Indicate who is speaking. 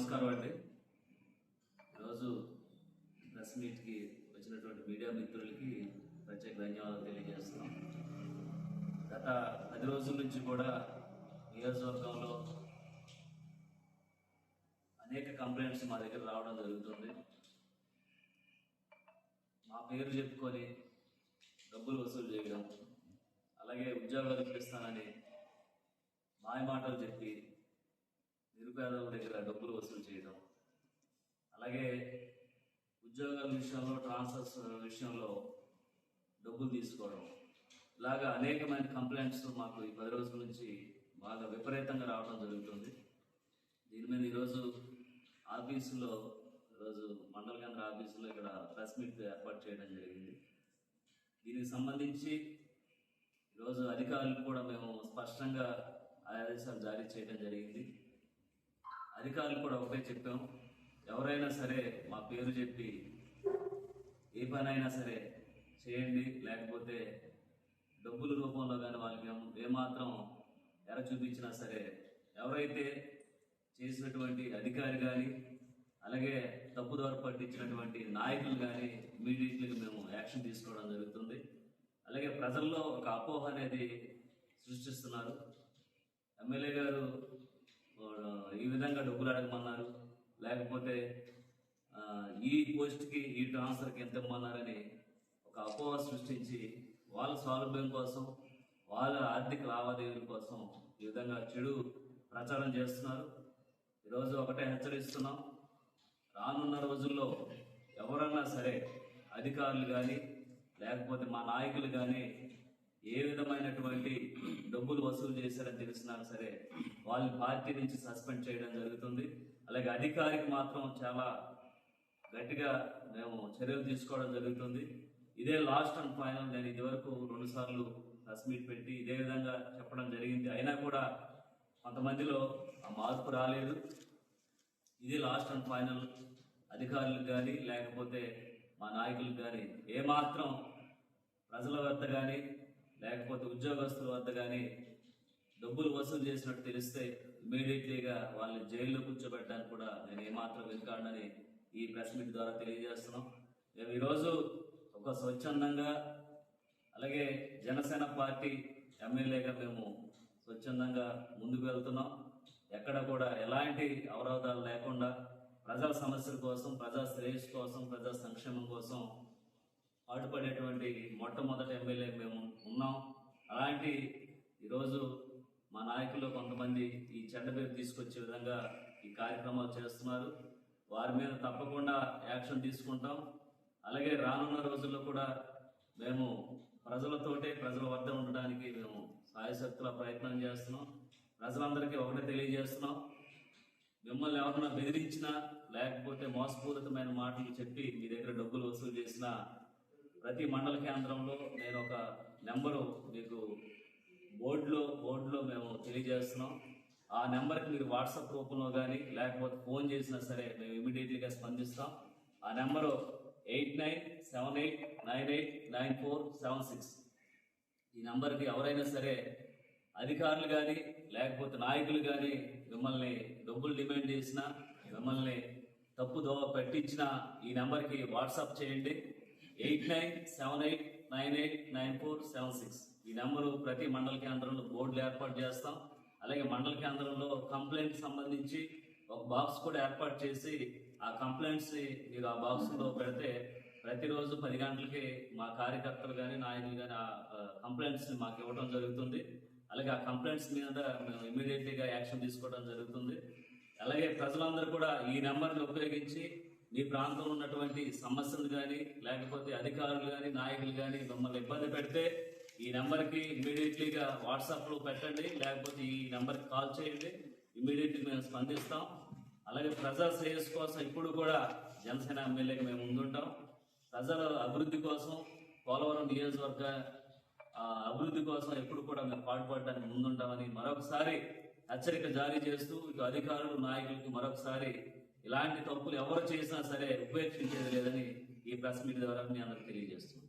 Speaker 1: నమస్కారం అండి. ఈరోజు ప్రెస్ మీట్కి వచ్చినటువంటి మీడియా మిత్రులకి ప్రత్యేక ధన్యవాదాలు తెలియజేస్తున్నాం. గత పది రోజుల నుంచి కూడా నియోజకవర్గంలో అనేక కంప్లైంట్స్ మా దగ్గర రావడం జరుగుతుంది. మా పేరు చెప్పుకొని డబ్బులు వసూలు చేయడం అలాగే ఉద్యోగాలు ఇప్పిస్తానని మాయ మాటలు చెప్పి నిరుపేదల దగ్గర డబ్బులు వసూలు చేయడం. అలాగే ఉద్యోగాల విషయంలో ట్రాన్స్ఫర్స్ విషయంలో డబ్బులు తీసుకోవడం. ఇలాగా అనేకమైన కంప్లైంట్స్ మాకు ఈ పది రోజుల నుంచి బాగా విపరీతంగా రావడం జరుగుతుంది. దీని మీద ఈరోజు ఆఫీసులో ఈరోజు మండల కేంద్ర ఆఫీసులో ఇక్కడ ప్రెస్ మీట్ ఏర్పాటు చేయడం జరిగింది. దీనికి సంబంధించి ఈరోజు అధికారులు కూడా మేము స్పష్టంగా ఆదేశాలు జారీ చేయడం జరిగింది. అధికారులు కూడా ఒకటే చెప్పాం. ఎవరైనా సరే మా పేరు చెప్పి ఏ పనైనా సరే చేయండి. లేకపోతే డబ్బుల రూపంలో కానీ వాళ్ళకి ఏమాత్రం ఎర చూపించినా సరే ఎవరైతే చేసినటువంటి అధికారి కానీ అలాగే తప్పుదారు పట్టించినటువంటి నాయకులు కానీ ఇమీడియట్లీగా మేము యాక్షన్ తీసుకోవడం జరుగుతుంది. అలాగే ప్రజల్లో ఒక అపోహ అనేది సృష్టిస్తున్నారు. ఎమ్మెల్యే గారు ఈ విధంగా డబ్బులు అడగమన్నారు. లేకపోతే ఈ పోస్ట్కి ఈ ట్రాన్స్ఫర్కి ఎంత ఇవ్వమన్నారని ఒక అపోహ సృష్టించి వాళ్ళ సౌలభ్యం కోసం వాళ్ళ ఆర్థిక లావాదేవీల కోసం ఈ విధంగా చెడు ప్రచారం చేస్తున్నారు. ఈరోజు ఒకటే హెచ్చరిస్తున్నాం. రానున్న రోజుల్లో ఎవరన్నా సరే అధికారులు కానీ లేకపోతే మా నాయకులు కానీ ఏ విధమైనటువంటి డబ్బులు వసూలు చేశారని తెలిసినా సరే వాళ్ళని పార్టీ నుంచి సస్పెండ్ చేయడం జరుగుతుంది. అలాగే అధికారికి మాత్రం చాలా గట్టిగా మేము చర్యలు తీసుకోవడం జరుగుతుంది. ఇదే లాస్ట్ అండ్ ఫైనల్ నేను ఇదివరకు రెండుసార్లు ప్రెస్ మీట్ పెట్టి ఇదే విధంగా చెప్పడం జరిగింది. అయినా కూడా కొంతమందిలో ఆ మార్పు రాలేదు. ఇది లాస్ట్ అండ్ ఫైనల్ అధికారులకు కానీ లేకపోతే మా నాయకులకు కానీ. ఏమాత్రం ప్రజల వద్ద కానీ లేకపోతే ఉద్యోగస్తుల వద్ద కానీ డబ్బులు వసూలు చేసినట్టు తెలిస్తే ఇమీడియట్లీగా వాళ్ళని జైల్లో కూర్చోబెట్టడానికి కూడా నేను ఏమాత్రం వెనుకాడనని ఈ ప్రెస్ మీట్ ద్వారా తెలియజేస్తున్నాం. మేము ఈరోజు ఒక స్వచ్ఛందంగా అలాగే జనసేన పార్టీ ఎమ్మెల్యేగా మేము స్వచ్ఛందంగా ముందుకు వెళ్తున్నాం. ఎక్కడ కూడా ఎలాంటి అవరోధాలు లేకుండా ప్రజల సమస్యల కోసం ప్రజా శ్రేయస్సు కోసం ప్రజా సంక్షేమం కోసం పాటుపడేటువంటి మొట్టమొదటి ఎమ్మెల్యే మేము ఉన్నాం. అలాంటి ఈరోజు మా నాయకులు కొంతమంది ఈ చెడ్డ పేరు తీసుకొచ్చే విధంగా ఈ కార్యక్రమాలు చేస్తున్నారు. వారి మీద తప్పకుండా యాక్షన్ తీసుకుంటాం. అలాగే రానున్న రోజుల్లో కూడా మేము ప్రజలతోటే ప్రజల వద్ద ఉండడానికి మేము సాయశక్తుల ప్రయత్నం చేస్తున్నాం. ప్రజలందరికీ ఒకటే తెలియజేస్తున్నాం. మిమ్మల్ని ఎవరైనా బెదిరించినా లేకపోతే మోసపూరితమైన మాటలు చెప్పి మీ దగ్గర డబ్బులు వసూలు చేసిన ప్రతి మండల కేంద్రంలో నేను ఒక నెంబరు మీకు బోర్డులో బోర్డులో మేము తెలియజేస్తున్నాం. ఆ నెంబర్కి మీరు వాట్సాప్ రూపంలో కానీ లేకపోతే ఫోన్ చేసినా సరే మేము ఇమీడియట్లీగా స్పందిస్తాం. ఆ number eight nine seven eight nine eight nine four seven six. ఈ నెంబర్కి ఎవరైనా సరే అధికారులు కానీ లేకపోతే నాయకులు కానీ మిమ్మల్ని డబ్బులు డిమాండ్ చేసినా మిమ్మల్ని తప్పు దోవ పెట్టించిన ఈ నెంబర్కి వాట్సాప్ చేయండి. Eight nine seven eight nine eight nine four seven six. ఈ నెంబరు ప్రతి మండల కేంద్రంలో బోర్డులు ఏర్పాటు చేస్తాం. అలాగే మండల కేంద్రంలో కంప్లైంట్ సంబంధించి ఒక బాక్స్ కూడా ఏర్పాటు చేసి ఆ కంప్లైంట్స్ మీరు ఆ బాక్స్లో పెడితే ప్రతిరోజు పది గంటలకి మా కార్యకర్తలు కానీ నాయకులు కానీ ఆ కంప్లైంట్స్ మాకు ఇవ్వడం జరుగుతుంది. అలాగే ఆ కంప్లైంట్స్ మీద మేము ఇమీడియట్లీగా యాక్షన్ తీసుకోవడం జరుగుతుంది. అలాగే ప్రజలందరూ కూడా ఈ నెంబర్ని ఉపయోగించి మీ ప్రాంతంలో ఉన్నటువంటి సమస్యలు కానీ లేకపోతే అధికారులు కానీ నాయకులు కానీ మిమ్మల్ని ఇబ్బంది పెడితే ఈ నెంబర్కి ఇమీడియట్లీగా వాట్సాప్లో పెట్టండి లేకపోతే ఈ నెంబర్కి కాల్ చేయండి. ఇమీడియట్లీ మేము స్పందిస్తాం. అలాగే ప్రజా శ్రేయస్ కోసం ఇప్పుడు కూడా జనసేన ఎమ్మెల్యేగా మేము ముందుంటాం. ప్రజల అభివృద్ధి కోసం పోలవరం నియోజకవర్గ అభివృద్ధి కోసం ఎప్పుడు కూడా మేము పాటుపడడానికి ముందుంటామని మరొకసారి హెచ్చరిక జారీ చేస్తూ ఇటు అధికారులు నాయకులకి మరొకసారి ఇలాంటి తప్పులు ఎవరు చేసినా సరే ఉపేక్షించేది లేదని ఈ ప్రెస్ మీట్ ద్వారా మీ అందరికి తెలియజేస్తున్నాను